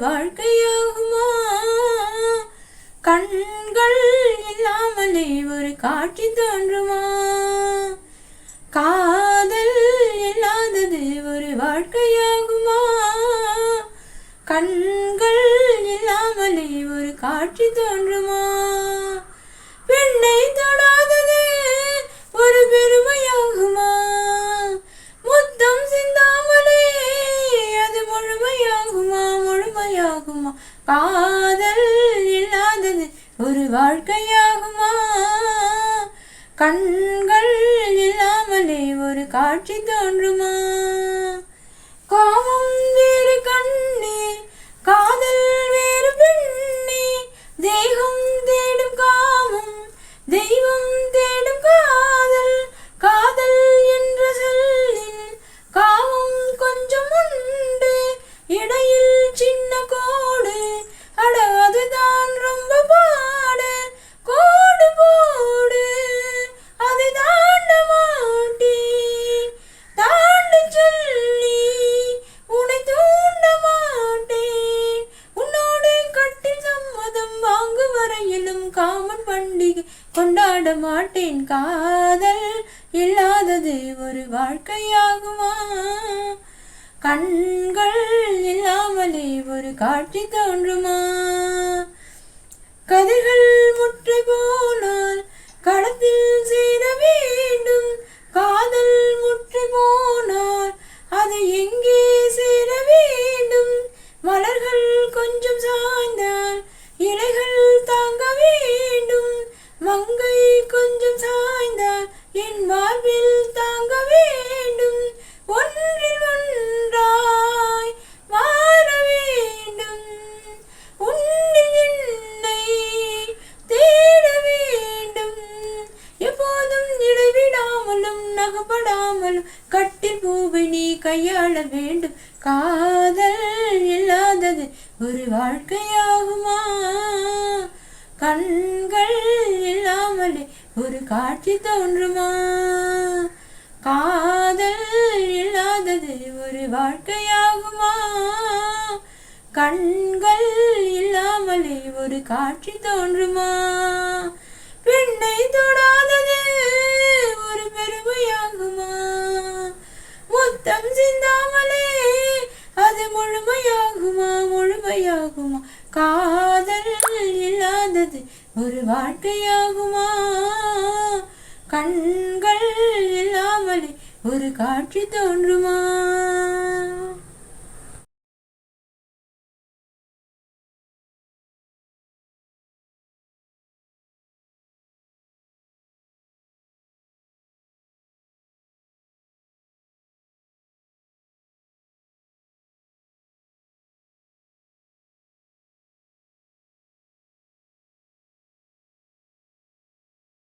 வாழ்க்கையாகுமா? கண்கள் இல்லாமலே ஒரு காட்சி தோன்றுமா? காதல் இல்லாதது ஒரு வாழ்க்கையாகுமா? கண்கள் இல்லாமலே ஒரு காட்சி தோன்றுமா? முழுமையாகுமா காதல் இல்லாதது ஒரு வாழ்க்கையாகுமா? கண்கள் இல்லாமலே ஒரு காட்சி தோன்றுமா? காமம் வேறு கண்ணே காதல் வேறு பெண்ணே தேகம் கொண்டாட மாட்டேன் காதல் இல்லாதது ஒரு வாழ்க்கையாகுமா? கண்கள் இல்லாமலே ஒரு காட்சி தோன்றுமா? கதிர்கள் முற்றை போனால் களத்தில் சேர வேண்டும். காதல் முற்றி போனால் அது எங்கே சேர வேண்டும்? மலர்கள் கொஞ்சம் இடைவிடாமலும் கட்டில் பூவை நீ கையாள வேண்டும். காதல் இல்லாதது ஒரு வாழ்க்கையாகுமா? கண்கள் இல்லாமலே ஒரு காட்சி தோன்றுமா? காதல் இல்லாதது ஒரு வாழ்க்கையாகுமா? கண்கள் இல்லாமலே ஒரு காட்சி தோன்றுமா? பெண்ணை தொடாதது முழுமையாகுமா முழுமையாகுமா? காதல் இல்லாதது ஒரு வாழ்க்கையாகுமா? கண்கள் இல்லாமலே ஒரு காட்சி தோன்றுமா?